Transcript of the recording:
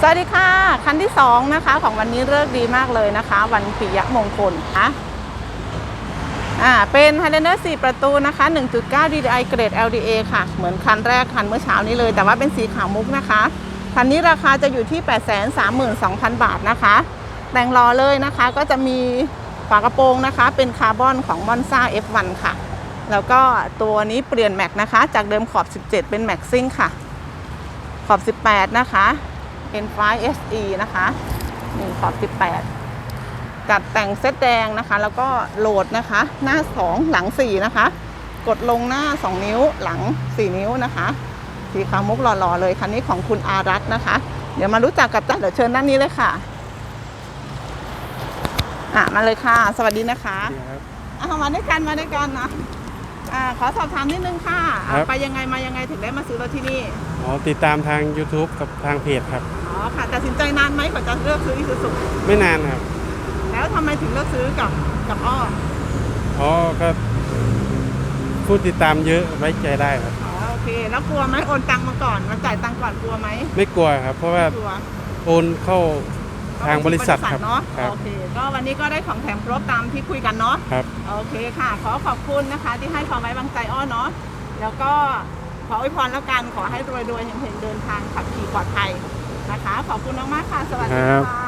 สวัสดีค่ะ คันที่ 2 นะคะ ของวันนี้เลิกดีมากเลยนะคะ วันปิยมงคลนะอ่าเป็น Highlander 4 ประตูนะคะ 1.9 DDI เกรด LDA ค่ะ เหมือนคันแรกคันเมื่อเช้านี้เลย แต่ว่าเป็นสีขาวมุกนะคะ คันนี้ราคาจะอยู่ที่ 832,000 บาทนะคะ แต่งรอเลยนะคะก็จะมีฝากระโปรงนะคะ เป็นคาร์บอนของ Monza F1 ค่ะ แล้วก็ตัวนี้เปลี่ยนแม็กนะคะ จากเดิมขอบ 17 เป็นแม็กซิ่งค่ะ ขอบ 18 นะคะ N5 SE นะคะนี่ขอบ18 จัดแต่งเซตแดงนะคะ แล้วก็โหลดนะคะ หน้า 2 หลัง 4 นะคะ กดลงหน้า 2 นิ้วหลัง 4 นิ้วนะคะสีขาวมุกหล่อๆเลยคันนี้ของคุณอารัตน์นะคะ เดี๋ยวมารู้จักกับจ้าเดี๋ยวเชิญด้านนี้เลยค่ะอะมาเลยค่ะ สวัสดีนะคะครับอะมาด้วยกันมาด้วยกันนะอ่าขอสอบถามนิดนึงค่ะอะครับไปยังไงมายังไงถึงได้มาซื้อรถที่นี่อ๋อติดตามทาง YouTube กับทางเพจครับอ๋อ ค่ะ ตัดสินใจนานไหมกว่าจะเลือกซื้ออีซูซูไม่นานครับ แล้วทำไมถึงเลือกซื้อกับกับอ้ออ๋อก็ผู้ติดตามเยอะไว้ใจได้ครับ อ๋อโอเค แล้วกลัวไหมโอนตังค์มาก่อนมาจ่ายตังค์ก่อนกลัวไหมไม่กลัวครับ เพราะว่าไม่กลัวโอนเข้าทางบริษัทครับเนาะครับ โอเค ก็วันนี้ก็ได้ของแถมครบตามที่คุยกันเนาะ ครับ โอเคค่ะ ขอขอบคุณนะคะ ที่ให้ความไว้วางใจอ้อเนาะแล้วก็ขออวยพรแล้วกันขอให้รวยๆเฮงๆเดินทางขับขี่ปลอดภัย นะคะ ขอบคุณมากๆค่ะ สวัสดีค่ะ